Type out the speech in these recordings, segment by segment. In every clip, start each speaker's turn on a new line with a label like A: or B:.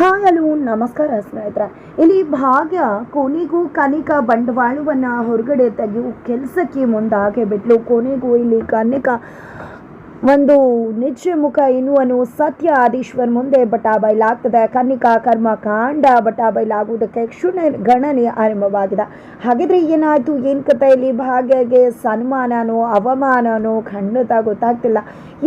A: Hi hello, ನಮಸ್ಕಾರ ಸ್ನೇಹಿತರೆ. ಇಲ್ಲಿ ಭಾಗ್ಯ ಕೊನೆಗೂ ಕನಿಕಾ ಬಂಡವಾಳವನ್ನು ಹೊರಗಡೆ ತೆಗೆಯು ಕೆಲಸಕ್ಕೆ ಮುಂದಾಗೆ ಬಿಟ್ಲು. ಕೊನೆಗೂ ಇಲ್ಲಿ ಕನಿಕ ಒಂದು ನಿಜ ಮುಖ ಎನ್ನುವನು ಸತ್ಯ ಆದೀಶ್ವರ್ ಮುಂದೆ ಬಟಾ ಬಯಲಾಗ್ತದೆ ಕನ್ನಿಕಾ ಕರ್ಮ ಕಾಂಡ ಬಟಾ ಬಯಲಾಗುವುದಕ್ಕೆ ಕ್ಷುಣ ಗಣನೆ ಆರಂಭವಾಗಿದೆ. ಹಾಗಿದ್ರೆ ಏನಾಯ್ತು? ಏನು ಕತೆ ಇಲ್ಲಿ ಭಾಗ್ಯಗೆ ಸನ್ಮಾನನೋ, ಅವಮಾನನೋ ಖಂಡಿತ ಗೊತ್ತಾಗ್ತಿಲ್ಲ.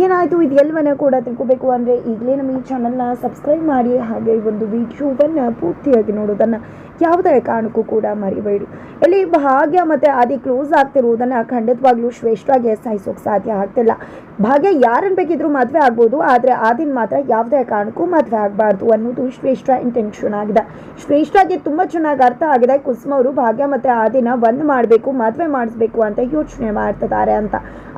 A: ಏನಾಯ್ತು? ಇದು ಎಲ್ಲವನ್ನ ಕೂಡ ತಿಳ್ಕೊಬೇಕು ಅಂದರೆ ಈಗಲೇ ನಮ್ಮ ಈ ಚಾನಲ್ನ ಸಬ್ಸ್ಕ್ರೈಬ್ ಮಾಡಿ, ಹಾಗೆ ಈ ಒಂದು ವಿಡಿಯೋವನ್ನು ಪೂರ್ತಿಯಾಗಿ ನೋಡೋದನ್ನು ಯಾವುದೇ ಕಾರಣಕ್ಕೂ ಕೂಡ ಮರಿಬೇಡಿ. ಇಲ್ಲಿ ಭಾಗ್ಯ ಮತ್ತು ಆದಿ ಕ್ಲೋಸ್ ಆಗ್ತಿರುವುದನ್ನು ಖಂಡಿತವಾಗ್ಲೂ ಶ್ರೇಷ್ಠವಾಗಿ ಸಹಿಸೋಕೆ ಸಾಧ್ಯ ಆಗ್ತಿಲ್ಲ. ಭಾಗ್ಯ ಯಾರನ್ನು ಬೇಕಿದ್ರೂ ಮದುವೆ ಆಗ್ಬೋದು, ಆದರೆ ಆದಿನ ಮಾತ್ರ ಯಾವುದೇ ಕಾರಣಕ್ಕೂ ಮದುವೆ ಆಗಬಾರ್ದು ಅನ್ನೋದು ಶ್ರೇಷ್ಠ ಇಂಟೆನ್ಷನ್ ಆಗಿದೆ. ಶ್ರೇಷ್ಠಗೆ ತುಂಬ ಚೆನ್ನಾಗಿ ಅರ್ಥ ಆಗಿದೆ. ಕುಸುಮ ಅವರು ಭಾಗ್ಯ ಮತ್ತು ಆದಿನ ಒಂದು ಮಾಡಬೇಕು, ಮದುವೆ ಮಾಡಿಸ್ಬೇಕು ಅಂತ ಯೋಚನೆ ಮಾಡ್ತಿದ್ದಾರೆ ಅಂತ.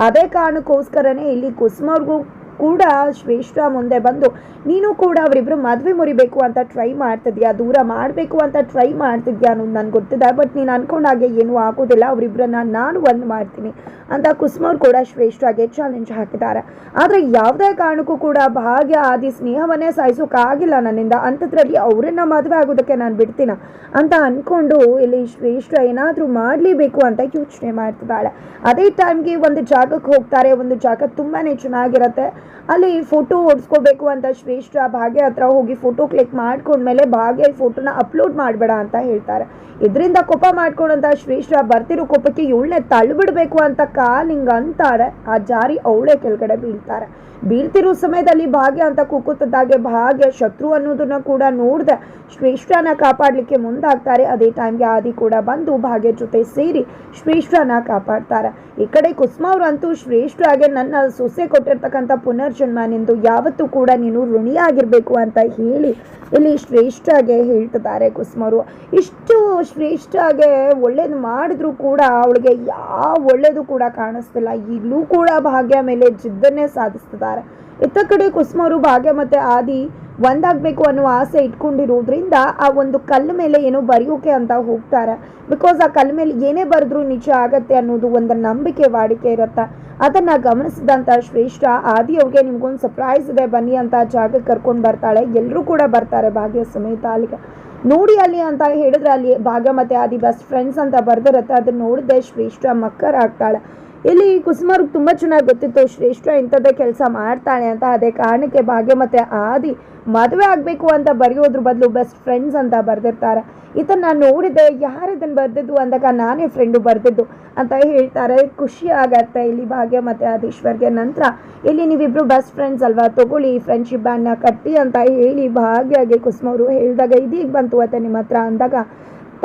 A: ಅದೇ ಕಾರಣಕ್ಕೋಸ್ಕರನೇ ಇಲ್ಲಿ ಕುಸುಮ ಅವ್ರಿಗೂ ಕೂಡ ಶ್ರೇಷ್ಠ ಮುಂದೆ ಬಂದು, ನೀನು ಕೂಡ ಅವರಿಬ್ರು ಮದುವೆ ಮುರಿಬೇಕು ಅಂತ ಟ್ರೈ ಮಾಡ್ತಿದ್ಯಾ? ದೂರ ಮಾಡಬೇಕು ಅಂತ ಟ್ರೈ ಮಾಡ್ತಿದ್ಯಾ ಅನ್ನೋದು ನನಗೆ ಗೊತ್ತಿದೆ ಬಟ್ ನೀನು ಅನ್ಕೊಂಡಾಗೆ ಏನೂ ಆಗೋದಿಲ್ಲ. ಅವರಿಬ್ಬರನ್ನ ನಾನು ಒಂದು ಮಾಡ್ತೀನಿ ಅಂತ ಕುಸುಮವ್ರು ಕೂಡ ಶ್ರೇಷ್ಠಾಗೆ ಚಾಲೆಂಜ್ ಹಾಕಿದ್ದಾರೆ. ಆದರೆ ಯಾವುದೇ ಕಾರಣಕ್ಕೂ ಕೂಡ ಭಾಗ್ಯ, ಆದಿ ಸ್ನೇಹವನ್ನೇ ಸಾಯಿಸೋಕ್ಕಾಗಿಲ್ಲ ನನ್ನಿಂದ. ಅಂಥದ್ರಲ್ಲಿ ಅವರನ್ನ ಮದುವೆ ಆಗೋದಕ್ಕೆ ನಾನು ಬಿಡ್ತೀನ ಅಂತ ಅಂದ್ಕೊಂಡು ಇಲ್ಲಿ ಶ್ರೇಷ್ಠ ಏನಾದರೂ ಮಾಡಲೇಬೇಕು ಅಂತ ಯೋಚನೆ ಮಾಡ್ತಿದ್ದಾಳೆ. ಅದೇ ಟೈಮ್ಗೆ ಒಂದು ಜಾಗಕ್ಕೆ ಹೋಗ್ತಾರೆ. ಒಂದು ಜಾಗ ತುಂಬಾ ಚೆನ್ನಾಗಿರುತ್ತೆ. ಅಲ್ಲಿ ಫೋಟೋ ಓಡಿಸ್ಕೋಬೇಕು ಅಂತ ಶ್ರೇಷ್ಠ ಭಾಗ್ಯ ಹತ್ರ ಹೋಗಿ ಫೋಟೋ ಕ್ಲಿಕ್ ಮಾಡ್ಕೊಂಡ್ಮೇಲೆ ಭಾಗ್ಯ ಈ ಫೋಟೋನ ಅಪ್ಲೋಡ್ ಮಾಡಬೇಡ ಅಂತ ಹೇಳ್ತಾರೆ. ಇದರಿಂದ ಕೋಪ ಮಾಡ್ಕೊಂಡಂತ ಶ್ರೀಶ್ರ ಬರ್ತಿರೋ ಕೋಪಕ್ಕೆ ಇವಳನ್ನೇ ತಳ್ಳಿಬಿಡ್ಬೇಕು ಅಂತ ಕಾಲಿಂಗ ಅಂತಾರೆ. ಆ ಜಾರಿ ಅವಳೇ ಕೆಳಗಡೆ ಬೀಳ್ತಾರೆ. ಬೀಳ್ತಿರೋ ಸಮಯದಲ್ಲಿ ಭಾಗ್ಯ ಅಂತ ಕೂಗುತ್ತಿದ್ದಾಗೆ ಭಾಗ್ಯ ಶತ್ರು ಅನ್ನೋದನ್ನ ಕೂಡ ನೋಡ್ದೆ ಶ್ರೇಷ್ಠನ ಕಾಪಾಡಲಿಕ್ಕೆ ಮುಂದಾಗ್ತಾರೆ. ಅದೇ ಟೈಮ್ಗೆ ಆದಿ ಕೂಡ ಬಂದು ಭಾಗ್ಯ ಜೊತೆ ಸೇರಿ ಶ್ರೀಷ್ಠನ ಕಾಪಾಡ್ತಾರೆ. ಈ ಕಡೆ ಕುಸುಮ ಶ್ರೇಷ್ಠ ನನ್ನ ಸೊಸೆ ಕೊಟ್ಟಿರ್ತಕ್ಕಂಥ ಪುನರ್ಜನ್ಮ ನಿಂದು ಯಾವತ್ತೂ ಕೂಡ ನೀನು ಋಣಿಯಾಗಿರಬೇಕು ಅಂತ ಹೇಳಿ ಇಲ್ಲಿ ಶ್ರೇಷ್ಠಗೆ ಹೇಳ್ತಿದ್ದಾರೆ ಕುಸುಮರು. ಇಷ್ಟು ಶ್ರೇಷ್ಠಗೆ ಒಳ್ಳೇದು ಮಾಡಿದ್ರು ಕೂಡ ಅವಳಿಗೆ ಯಾವ ಒಳ್ಳೇದು ಕೂಡ ಕಾಣಿಸ್ತಿಲ್ಲ. ಈಗಲೂ ಕೂಡ ಭಾಗ್ಯ ಮೇಲೆ ಜಿದ್ದನ್ನೇ ಸಾಧಿಸ್ತಿದ್ದಾರೆ. ಇತ್ತ ಕಡೆ ಕುಸುಮರು ಭಾಗ್ಯ ಮತ್ತೆ ಆದಿ ಒಂದಾಗಬೇಕು ಅನ್ನೋ ಆಸೆ ಇಟ್ಕೊಂಡಿರೋದ್ರಿಂದ ಆ ಒಂದು ಕಲ್ಲು ಮೇಲೆ ಏನೋ ಬರೆಯೋಕೆ ಅಂತ ಹೋಗ್ತಾರೆ. ಬಿಕಾಸ್ ಆ ಕಲ್ಲು ಮೇಲೆ ಏನೇ ಬರೆದ್ರೂ ನಿಜ ಆಗತ್ತೆ ಅನ್ನೋದು ಒಂದು ನಂಬಿಕೆ, ವಾಡಿಕೆ ಇರುತ್ತೆ. ಅದನ್ನ ಗಮನಿಸಿದಂಥ ಶ್ರೇಷ್ಠ ಆದಿ ಅವ್ರಿಗೆ ನಿಮ್ಗೊಂದು ಸರ್ಪ್ರೈಸ್ ಇದೆ. ಬನ್ನಿ ಅಂತ ಜಾಗಕ್ಕೆ ಕರ್ಕೊಂಡು ಬರ್ತಾಳೆ. ಎಲ್ಲರೂ ಕೂಡ ಬರ್ತಾರೆ ಭಾಗ್ಯ ಸಮೇತ ಅಲ್ಲಿಗೆ. ನೋಡಿ ಅಲ್ಲಿ ಅಂತ ಹೇಳಿದ್ರೆ ಅಲ್ಲಿ ಭಾಗ್ಯ ಮತ್ತೆ ಆದಿ ಬೆಸ್ಟ್ ಫ್ರೆಂಡ್ಸ್ ಅಂತ ಬರ್ದಿರತ್ತೆ. ಅದನ್ನ ನೋಡಿದೆ ಮಕ್ಕರ್ ಮಕ್ಕರಾಗ್ತಾಳೆ. ಇಲ್ಲಿ ಕುಸುಮರ್ಗೆ ತುಂಬ ಚೆನ್ನಾಗಿ ಗೊತ್ತಿತ್ತು, ಶ್ರೇಷ್ಠ ಇಂಥದ್ದೇ ಕೆಲಸ ಮಾಡ್ತಾಳೆ ಅಂತ. ಅದೇ ಕಾರಣಕ್ಕೆ ಭಾಗ್ಯ ಮತ್ತೆ ಆದಿ ಮದುವೆ ಆಗಬೇಕು ಅಂತ ಬರೆಯೋದ್ರ ಬದಲು ಬೆಸ್ಟ್ ಫ್ರೆಂಡ್ಸ್ ಅಂತ ಬರೆದಿರ್ತಾರೆ. ಇದನ್ನು ನೋಡಿದೆ ಯಾರು ಇದನ್ನು ಬರೆದಿದ್ದು ಅಂದಾಗ ನಾನೇ ಫ್ರೆಂಡು ಬರೆದಿದ್ದು ಅಂತ ಹೇಳ್ತಾರೆ. ಖುಷಿ ಆಗತ್ತೆ ಇಲ್ಲಿ ಭಾಗ್ಯ ಮತ್ತು ಆದೀಶ್ವರ್ಗೆ. ನಂತರ ಇಲ್ಲಿ ನೀವಿಬ್ರು ಬೆಸ್ಟ್ ಫ್ರೆಂಡ್ಸ್ ಅಲ್ವಾ? ತಗೊಳ್ಳಿ ಫ್ರೆಂಡ್ಶಿಪ್ ಬ್ಯಾಂಡ್ನ ಕಟ್ಟಿ ಅಂತ ಹೇಳಿ ಭಾಗ್ಯಗೆ ಕುಸುಮವರು ಹೇಳಿದಾಗ, ಇದೀಗ ಬಂತು ಅತ್ತೆ ನಿಮ್ಮ ಹತ್ರ ಅಂದಾಗ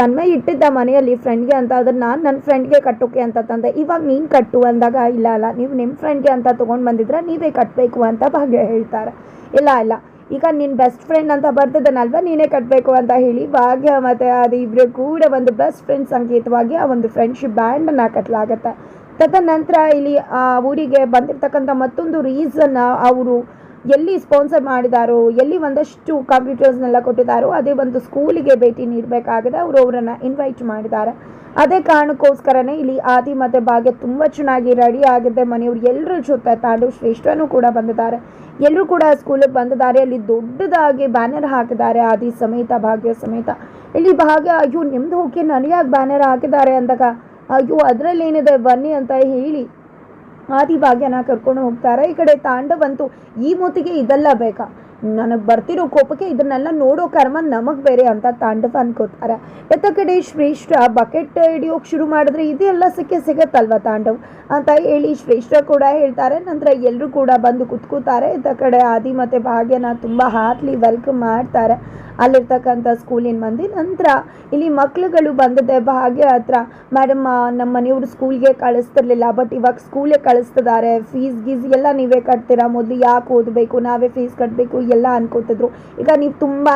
A: ತನ್ಮಯ ಇಟ್ಟಿದ್ದ ಮನೆಯಲ್ಲಿ ಫ್ರೆಂಡ್ಗೆ ಅಂತ ಅದನ್ನ ನಾನು ನನ್ನ ಫ್ರೆಂಡ್ಗೆ ಕಟ್ಟೋಕೆ ಅಂತ ತಂದೆ. ಇವಾಗ ನೀನು ಕಟ್ಟು ಅಂದಾಗ ಇಲ್ಲ, ಅಲ್ಲ, ನೀವು ನಿಮ್ಮ ಫ್ರೆಂಡ್ಗೆ ಅಂತ ತೊಗೊಂಡು ಬಂದಿದ್ರೆ ನೀವೇ ಕಟ್ಟಬೇಕು ಅಂತ ಭಾಗ್ಯ ಹೇಳ್ತಾರೆ. ಇಲ್ಲ ಇಲ್ಲ, ಈಗ ನಿನ್ನ ಬೆಸ್ಟ್ ಫ್ರೆಂಡ್ ಅಂತ ಬರ್ತಿದ್ದಾನಲ್ವ ನೀನೇ ಕಟ್ಟಬೇಕು ಅಂತ ಹೇಳಿ ಭಾಗ್ಯ ಮತ್ತು ಅದು ಇಬ್ಬರು ಕೂಡ ಒಂದು ಬೆಸ್ಟ್ ಫ್ರೆಂಡ್ ಸಂಕೇತವಾಗಿ ಆ ಒಂದು ಫ್ರೆಂಡ್ಶಿಪ್ ಬ್ಯಾಂಡನ್ನು ಕಟ್ಟಲಾಗತ್ತೆ ತದನಂತರ ಇಲ್ಲಿ ಆ ಊರಿಗೆ ಬಂದಿರತಕ್ಕಂಥ ಮತ್ತೊಂದು ರೀಸನ್ ಅವರು ಎಲ್ಲಿ ಸ್ಪಾನ್ಸರ್ ಮಾಡಿದಾರೋ, ಎಲ್ಲಿ ಒಂದಷ್ಟು ಕಂಪ್ಯೂಟರ್ಸ್ನೆಲ್ಲ ಕೊಟ್ಟಿದ್ದಾರೋ ಅದೇ ಒಂದು ಸ್ಕೂಲಿಗೆ ಭೇಟಿ ನೀಡಬೇಕಾಗಿದೆ. ಅವರು ಅವರನ್ನು ಇನ್ವೈಟ್ ಮಾಡಿದ್ದಾರೆ. ಅದೇ ಕಾರಣಕ್ಕೋಸ್ಕರನೇ ಇಲ್ಲಿ ಆದಿ ಮತ್ತು ಭಾಗ್ಯ ತುಂಬ ಚೆನ್ನಾಗಿ ರೆಡಿ ಆಗಿದೆ ಮನೆಯವರು ಎಲ್ಲರ ಜೊತೆ ತಾಂಡು ಶ್ರೇಷ್ಠನೂ ಕೂಡ ಬಂದಿದ್ದಾರೆ. ಎಲ್ಲರೂ ಕೂಡ ಸ್ಕೂಲಿಗೆ ಬಂದಿದ್ದಾರೆ. ಅಲ್ಲಿ ದೊಡ್ಡದಾಗಿ ಬ್ಯಾನರ್ ಹಾಕಿದ್ದಾರೆ ಆದಿ ಸಮೇತ, ಭಾಗ್ಯ ಸಮೇತ. ಇಲ್ಲಿ ಭಾಗ್ಯ, ಅಯ್ಯೋ, ನಿಮ್ದು ಹೋಗಿ ನನಗೆ ಬ್ಯಾನರ್ ಹಾಕಿದ್ದಾರೆ ಅಂದಾಗ, ಅಯ್ಯೋ ಅದರಲ್ಲಿ ಏನಿದೆ ಬನ್ನಿ ಅಂತ ಹೇಳಿ ಆದಿ ಭಾಗ್ಯನ ಕರ್ಕೊಂಡು ಹೋಗ್ತಾರೆ. ಈ ಕಡೆ ತಾಂಡವಂತೂ ಈ ಮೂತಿಗೆ ಇದೆಲ್ಲ ಬೇಕಾ? ನನಗೆ ಬರ್ತಿರೋ ಕೋಪಕ್ಕೆ ಇದನ್ನೆಲ್ಲ ನೋಡೋ ಕರ್ಮ ನಮಗೆ ಬೇರೆ ಅಂತ ತಾಂಡವ ಅನ್ಕೋತಾರೆ. ಎತ್ತ ಕಡೆ ಶ್ರೇಷ್ಠ ಬಕೆಟ್ ಹಿಡಿಯೋಕೆ ಶುರು ಮಾಡಿದ್ರೆ ಇದೆಲ್ಲ ಸಿಕ್ಕೆ ಸಿಗತ್ತಲ್ವ ತಾಂಡವ್? ಅಂತ ಹೇಳಿ ಶ್ರೇಷ್ಠ ಕೂಡ ಹೇಳ್ತಾರೆ. ನಂತರ ಎಲ್ಲರೂ ಕೂಡ ಬಂದು ಕುತ್ಕೋತಾರೆ. ಇತ್ತ ಕಡೆ ಆದಿ ಮತ್ತು ಭಾಗ್ಯನ ತುಂಬ ಹಾರ್ಟ್ಲಿ ವೆಲ್ಕಮ್ ಮಾಡ್ತಾರೆ. ಅಲ್ಲಿರ್ತಕ್ಕಂಥ ಸ್ಕೂಲಿನ ಮಂದಿ. ನಂತರ ಇಲ್ಲಿ ಮಕ್ಳುಗಳು ಬಂದಿದೆ ಭಾಗ್ಯ ಹತ್ರ. ಮೇಡಮ್ ನಮ್ಮ ಮನೆಯವರು ಸ್ಕೂಲ್ಗೆ ಕಳಿಸ್ತಿರ್ಲಿಲ್ಲ, ಬಟ್ ಇವಾಗ ಸ್ಕೂಲಿಗೆ ಕಳಿಸ್ತಿದ್ದಾರೆ. ಫೀಸ್ ಗೀಸ್ ಎಲ್ಲ ನೀವೇ ಕಟ್ತೀರಾ? ಮೊದಲು ಯಾಕೆ ಓದಬೇಕು? ನಾವೇ ಫೀಸ್ ಕಟ್ಟಬೇಕು ಎಲ್ಲ ಅನ್ಕೋತಿದ್ರು. ಈಗ ನೀವು ತುಂಬಾ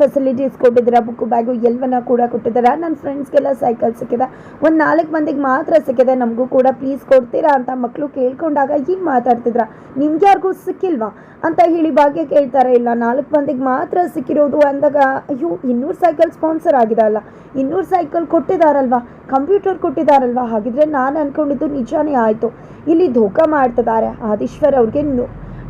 A: ಫೆಸಿಲಿಟೀಸ್ ಕೊಟ್ಟಿದ್ದೀರಾ ಬುಕ್ ಬ್ಯಾಗು ಎಲ್ಲವನ್ನ ಕೂಡ ಕೊಟ್ಟಿದ್ದೀರಾ ನನ್ನ ಫ್ರೆಂಡ್ಸ್ಗೆಲ್ಲ ಸೈಕಲ್ ಸಿಕ್ಕಿದೆ. ಒಂದು ನಾಲ್ಕು ಮಂದಿಗೆ ಮಾತ್ರ ಸಿಕ್ಕಿದೆ, ನಮಗೂ ಕೂಡ ಪ್ಲೀಸ್ ಕೊಡ್ತೀರಾ ಅಂತ ಮಕ್ಕಳು ಕೇಳ್ಕೊಂಡಾಗ ಈಗ ಮಾತಾಡ್ತಿದ್ರ? ನಿಮ್ಗೆ ಯಾರಿಗೂ ಸಿಕ್ಕಿಲ್ವಾ? ಅಂತ ಹೇಳಿ ಭಾಗ್ಯ ಕೇಳ್ತಾರೆ, ಇಲ್ಲ, ನಾಲ್ಕು ಮಂದಿಗೆ ಮಾತ್ರ ಸಿಕ್ಕಿರೋದು ಅಂದಾಗ, ಅಯ್ಯೋ, ಇನ್ನೂರು ಸೈಕಲ್ ಸ್ಪಾನ್ಸರ್ ಆಗಿದೆ ಅಲ್ಲ. ಇನ್ನೂರು ಸೈಕಲ್ ಕೊಟ್ಟಿದಾರಲ್ವಾ? ಕಂಪ್ಯೂಟರ್ ಕೊಟ್ಟಿದಾರಲ್ವಾ? ಹಾಗಿದ್ರೆ ನಾನು ಅನ್ಕೊಂಡಿದ್ದು ನಿಜಾನೇ ಆಯಿತು. ಇಲ್ಲಿ ಧೋಕಾ ಮಾಡ್ತಿದ್ದಾರೆ. ಆದೀಶ್ವರ್ ಅವ್ರಿಗೆ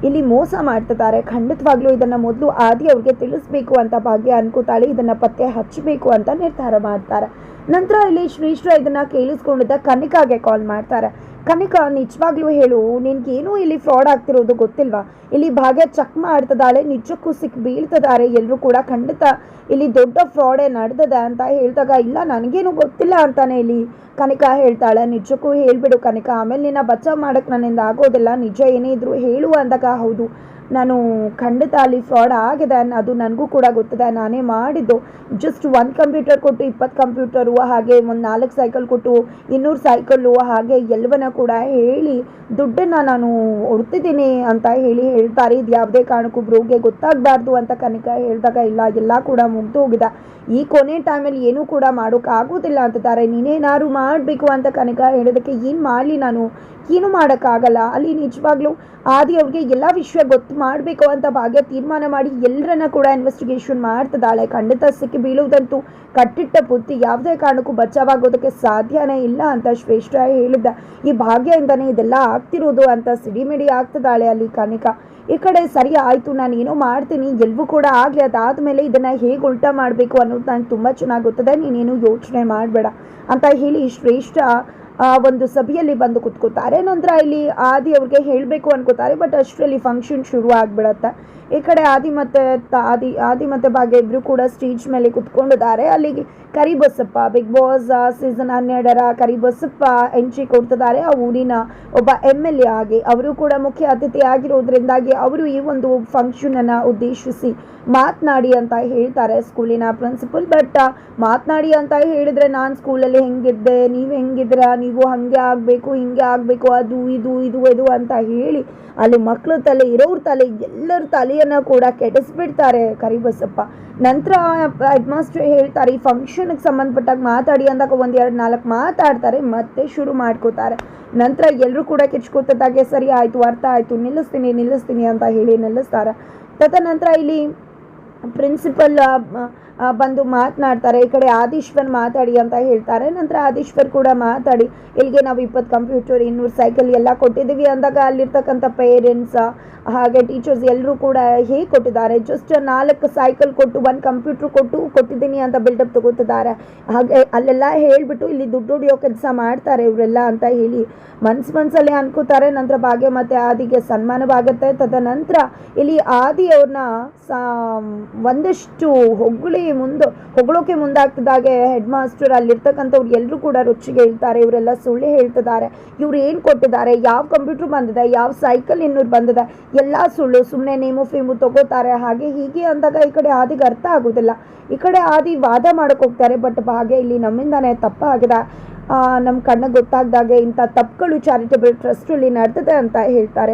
A: ಇಲ್ಲಿ ಮೋಸ ಮಾಡ್ತಿದ್ದಾರೆ. ಖಂಡಿತವಾಗ್ಲೂ ಇದನ್ನು ಮೊದಲು ಆದಿ ಅವ್ರಿಗೆ ತಿಳಿಸ್ಬೇಕು ಅಂತ ಭಾಗ್ಯ ಅನ್ಕೋತಾಳೆ. ಇದನ್ನು ಪತ್ತೆ ಹಚ್ಚಬೇಕು ಅಂತ ನಿರ್ಧಾರ ಮಾಡ್ತಾರೆ. ನಂತರ ಇಲ್ಲಿ ಶ್ರೀಶ್ರ ಇದನ್ನು ಕೇಳಿಸ್ಕೊಂಡಿದ್ದ ಕನಿಕಾಗೆ ಕಾಲ್ ಮಾಡ್ತಾರೆ. ಕನಿಕಾ, ನಿಜವಾಗ್ಲೂ ಹೇಳು, ನಿನ್ಗೇನು ಇಲ್ಲಿ ಫ್ರಾಡ್ ಆಗ್ತಿರೋದು ಗೊತ್ತಿಲ್ವಾ? ಇಲ್ಲಿ ಭಾಗ್ಯ ಚಕ್ ಮಾಡ್ತದಾಳೆ ನಿಜಕ್ಕೂ ಸಿಕ್ ಬೀಳ್ತಿದ್ದಾರೆ ಎಲ್ಲರೂ ಕೂಡ ಖಂಡಿತ ಇಲ್ಲಿ ದೊಡ್ಡ ಫ್ರಾಡೇ ನಡೆದಿದೆ ಅಂತ ಹೇಳಿದಾಗ, ಇಲ್ಲ, ನನಗೇನು ಗೊತ್ತಿಲ್ಲ ಅಂತಾನೆ ಇಲ್ಲಿ ಕನಿಕಾ ಹೇಳ್ತಾಳೆ. ನಿಜಕ್ಕೂ ಹೇಳ್ಬಿಡು ಕನಿಕಾ, ಆಮೇಲೆ ನಿನ್ನ ಬಚಾವ್ ಮಾಡಕ್ಕೆ ನನ್ನಿಂದ ಆಗೋದಿಲ್ಲ, ನಿಜ ಏನೇ ಇದ್ರು ಹೇಳು ಅಂದಾಗ, ಹೌದು. ನಾನು ಖಂಡಿತ ಅಲ್ಲಿ ಫ್ರಾಡ್ ಆಗಿದೆ ಅದು ನನಗೂ ಕೂಡ ಗೊತ್ತಿದೆ. ನಾನೇ ಮಾಡಿದ್ದು. ಜಸ್ಟ್ ಒಂದು ಕಂಪ್ಯೂಟರ್ ಕೊಟ್ಟು ಇಪ್ಪತ್ತು ಕಂಪ್ಯೂಟರು ಹಾಗೆ ಒಂದು ನಾಲ್ಕು ಸೈಕಲ್ ಕೊಟ್ಟು ಇನ್ನೂರು ಸೈಕಲ್ಲು ಹಾಗೆ ಎಲ್ಲವನ್ನ ಕೂಡ ಹೇಳಿ ದುಡ್ಡನ್ನು ನಾನು ಹೊಡ್ತಿದ್ದೀನಿ ಅಂತ ಹೇಳಿ ಹೇಳ್ತಾರೆ. ಇದು ಯಾವುದೇ ಕಾರಣಕ್ಕೂ ಬ್ರೋಗೆ ಗೊತ್ತಾಗಬಾರ್ದು ಅಂತ ಕನಕ ಹೇಳಿದಾಗ ಇಲ್ಲ, ಎಲ್ಲ ಕೂಡ ಮುಗ್ದು ಹೋಗಿದೆ. ಈ ಕೊನೆ ಟೈಮಲ್ಲಿ ಏನೂ ಕೂಡ ಮಾಡೋಕ್ಕಾಗೋದಿಲ್ಲ ಅಂತಿದ್ದಾರೆ. ನೀನೇನಾದ್ರು ಮಾಡಬೇಕು ಅಂತ ಕನಕ ಹೇಳೋದಕ್ಕೆ ಏನು ಮಾಡಲಿ ನಾನು? ಏನು ಮಾಡೋಕ್ಕಾಗಲ್ಲ. ಅಲ್ಲಿ ನಿಜವಾಗ್ಲೂ ಆದಿ ಅವ್ರಿಗೆ ಎಲ್ಲ ವಿಷಯ ಗೊತ್ತು ಮಾಡಬೇಕು ಅಂತ ಭಾಗ್ಯ ತೀರ್ಮಾನ ಮಾಡಿ ಎಲ್ಲರನ್ನ ಕೂಡ ಇನ್ವೆಸ್ಟಿಗೇಷನ್ ಮಾಡ್ತಿದ್ದಾಳೆ. ಖಂಡಿತ ಸಿಕ್ಕಿ ಬೀಳುವುದಂತೂ ಕಟ್ಟಿಟ್ಟ ಬುದ್ಧಿ ಯಾವುದೇ ಕಾರಣಕ್ಕೂ ಬಚಾವಾಗೋದಕ್ಕೆ ಸಾಧ್ಯನೇ ಇಲ್ಲ ಅಂತ ಶ್ರೇಷ್ಠ ಹೇಳಿದ್ದ. ಈ ಭಾಗ್ಯದಿಂದನೇ ಇದೆಲ್ಲ ಆಗ್ತಿರೋದು ಅಂತ ಸಿಡಿಮಿಡಿ ಆಗ್ತಿದ್ದಾಳೆ ಅಲ್ಲಿ ಕನಿಕಾ. ಈ ಕಡೆ ಸರಿ ಆಯಿತು, ನಾನು ಏನೋ ಮಾಡ್ತೀನಿ ಎಲ್ಲವೂ ಕೂಡ ಆಗಲಿ, ಅದಾದಮೇಲೆ ಇದನ್ನು ಹೇಗೆ ಉಲ್ಟಾ ಮಾಡಬೇಕು ಅನ್ನೋದು ನನಗೆ ತುಂಬ ಚೆನ್ನಾಗಿ ಗೊತ್ತದೆ, ನೀನೇನು ಯೋಚನೆ ಮಾಡಬೇಡ ಅಂತ ಹೇಳಿ ಶ್ರೇಷ್ಠ ಒಂದು ಸಭೆಯಲ್ಲಿ ಬಂದು ಕುತ್ಕೋತಾರೆ ನಂತರ ಇಲ್ಲಿ ಆದಿ ಅವ್ರಿಗೆ ಹೇಳಬೇಕು ಅನ್ಕೋತಾರೆ ಬಟ್ ಅಷ್ಟರಲ್ಲಿ ಫಂಕ್ಷನ್ ಶುರು ಆಗಿಬಿಡತ್ತೆ. ಈ ಕಡೆ ಆದಿ ಮತ್ತು ಆದಿ ಆದಿ ಮತ್ತು ಭಾಗ್ಯ ಇಬ್ಬರು ಕೂಡ ಸ್ಟೇಜ್ ಮೇಲೆ ಕುತ್ಕೊಂಡಿದ್ದಾರೆ. ಅಲ್ಲಿಗೆ ಕರಿಬಸಪ್ಪ ಬಿಗ್ ಬಾಸ್ ಸೀಸನ್ ಹನ್ನೆರಡರ ಕರಿಬಸಪ್ಪ ಎಂಟ್ರಿ ಕೊಡ್ತಿದ್ದಾರೆ. ಆ ಊರಿನ ಒಬ್ಬ ಎಂ ಎಲ್ ಎ ಆಗಿ ಅವರು ಕೂಡ ಮುಖ್ಯ ಅತಿಥಿ ಆಗಿರೋದ್ರಿಂದಾಗಿ ಅವರು ಈ ಒಂದು ಫಂಕ್ಷನನ್ನು ಉದ್ದೇಶಿಸಿ ಮಾತನಾಡಿ ಅಂತ ಹೇಳ್ತಾರೆ ಸ್ಕೂಲಿನ ಪ್ರಿನ್ಸಿಪಲ್ ಬಟ್ ಮಾತನಾಡಿ ಅಂತ ಹೇಳಿದ್ರೆ ನಾನು ಸ್ಕೂಲಲ್ಲಿ ಹೆಂಗಿದ್ದೆ, ನೀವು ಹೆಂಗಿದ್ರ ನೀವು ಹಾಗೆ ಆಗಬೇಕು, ಹಿಂಗೆ ಆಗಬೇಕು, ಅದು, ಇದು ಇದು ಇದು ಅಂತ ಹೇಳಿ ಅಲ್ಲಿ ಮಕ್ಕಳ ತಲೆ ಇರೋರ ತಲೆ, ಎಲ್ಲರ ತಲೆಯನ್ನು ಕೂಡ ಕೆಡಿಸ್ಬಿಡ್ತಾರೆ. ಕರಿಬಸಪ್ಪ ನಂತರ ಹೆಡ್ ಹೇಳ್ತಾರೆ, ಈ ಫಂಕ್ಷನ್ಗೆ ಸಂಬಂಧಪಟ್ಟಾಗ ಮಾತಾಡಿ ಅಂದಾಗ ಒಂದು ಎರಡು ನಾಲ್ಕು ಮಾತಾಡ್ತಾರೆ, ಮತ್ತೆ ಶುರು ಮಾಡ್ಕೋತಾರೆ. ನಂತರ ಎಲ್ಲರೂ ಕೂಡ ಕಿಚ್ಕೋತದಾಗೆ ಸರಿ ಆಯಿತು, ಅರ್ಥ ಆಯಿತು, ನಿಲ್ಲಿಸ್ತೀನಿ ನಿಲ್ಲಿಸ್ತೀನಿ ಅಂತ ಹೇಳಿ ನಿಲ್ಲಿಸ್ತಾರೆ. ತದನಂತರ ಇಲ್ಲಿ ಪ್ರಿನ್ಸಿಪಲ್ ಬಂದು ಮಾತನಾಡ್ತಾರೆ. ಈ ಕಡೆ ಆದೀಶ್ವರ್ ಮಾತಾಡಿ ಅಂತ ಹೇಳ್ತಾರೆ. ನಂತರ ಆದೀಶ್ವರ್ ಕೂಡ ಮಾತಾಡಿ, ಇಲ್ಲಿಗೆ ನಾವು ಇಪ್ಪತ್ತು ಕಂಪ್ಯೂಟರ್ ಇನ್ನೂರು ಸೈಕಲ್ ಎಲ್ಲ ಕೊಟ್ಟಿದ್ದೀವಿ ಅಂದಾಗ ಅಲ್ಲಿರ್ತಕ್ಕಂಥ ಪೇರೆಂಟ್ಸ್ ಹಾಗೆ ಟೀಚರ್ಸ್ ಎಲ್ಲರೂ ಕೂಡ ಹೇಗೆ ಕೊಟ್ಟಿದ್ದಾರೆ. ಜಸ್ಟ್ ನಾಲ್ಕು ಸೈಕಲ್ ಕೊಟ್ಟು ಒಂದು ಕಂಪ್ಯೂಟರ್ ಕೊಟ್ಟು ಕೊಟ್ಟಿದ್ದೀನಿ ಅಂತ ಬಿಲ್ಡಪ್ ತಗೋತಿದ್ದಾರೆ. ಹಾಗೆ ಅಲ್ಲೆಲ್ಲ ಹೇಳಿಬಿಟ್ಟು ಇಲ್ಲಿ ದುಡ್ಡು ಹೊಡಿಯೋ ಕೆಲಸ ಮಾಡ್ತಾರೆ ಇವರೆಲ್ಲ ಅಂತ ಹೇಳಿ ಮನ್ಸು ಮನಸ್ಸಲ್ಲಿ ಅನ್ಕೋತಾರೆ. ನಂತರ ಭಾಗ್ಯ ಮತ್ತು ಆದಿಗೆ ಸನ್ಮಾನವಾಗುತ್ತೆ. ತದನಂತರ ಇಲ್ಲಿ ಆದಿ ಅವ್ರನ್ನ ಸಾ, ಒಂದಷ್ಟು ಹೊಗಳಿ ಮುಂದೆ, ಹೊಗಳೋಕೆ ಮುಂದಾಗ್ತಿದ್ದಾಗೆ ಹೆಡ್ ಮಾಸ್ಟರ್ ಅಲ್ಲಿರ್ತಕ್ಕಂಥವ್ರು ಎಲ್ಲರೂ ಕೂಡ ರುಚಿಗೆ ಹೇಳ್ತಾರೆ ಇವರೆಲ್ಲ ಸುಳ್ಳು ಹೇಳ್ತಿದ್ದಾರೆ. ಇವ್ರು ಏನು ಕೊಟ್ಟಿದ್ದಾರೆ, ಯಾವ ಕಂಪ್ಯೂಟರ್ ಬಂದಿದೆ, ಯಾವ ಸೈಕಲ್ ಇನ್ನೂರು ಬಂದಿದೆ, ಎಲ್ಲ ಸುಳ್ಳು ಸುಮ್ಮನೆ ನೇಮು ಫೇಮು ತಗೋತಾರೆ. ಹಾಗೆ ಹೀಗೆ ಅಂದಾಗ ಈ ಕಡೆ ಆದಿಗೆ ಅರ್ಥ ಆಗೋದಿಲ್ಲ. ಈ ಕಡೆ ಆದಿ ವಾದ ಮಾಡೋಕೆ ಹೋಗ್ತಾರೆ ಬಟ್ ಹಾಗೆ ಇಲ್ಲಿ ನಮ್ಮಿಂದಾನೇ ತಪ್ಪಾಗಿದೆ ನಮ್ಮ ಕಣ್ಣಿಗೆ ಗೊತ್ತಾಗ್ದಾಗೆ ಇಂಥ ತಪ್ಪುಗಳು ಚಾರಿಟೇಬಲ್ ಟ್ರಸ್ಟಲ್ಲಿ ನಡೆದಿದೆ ಅಂತ ಹೇಳ್ತಾರೆ.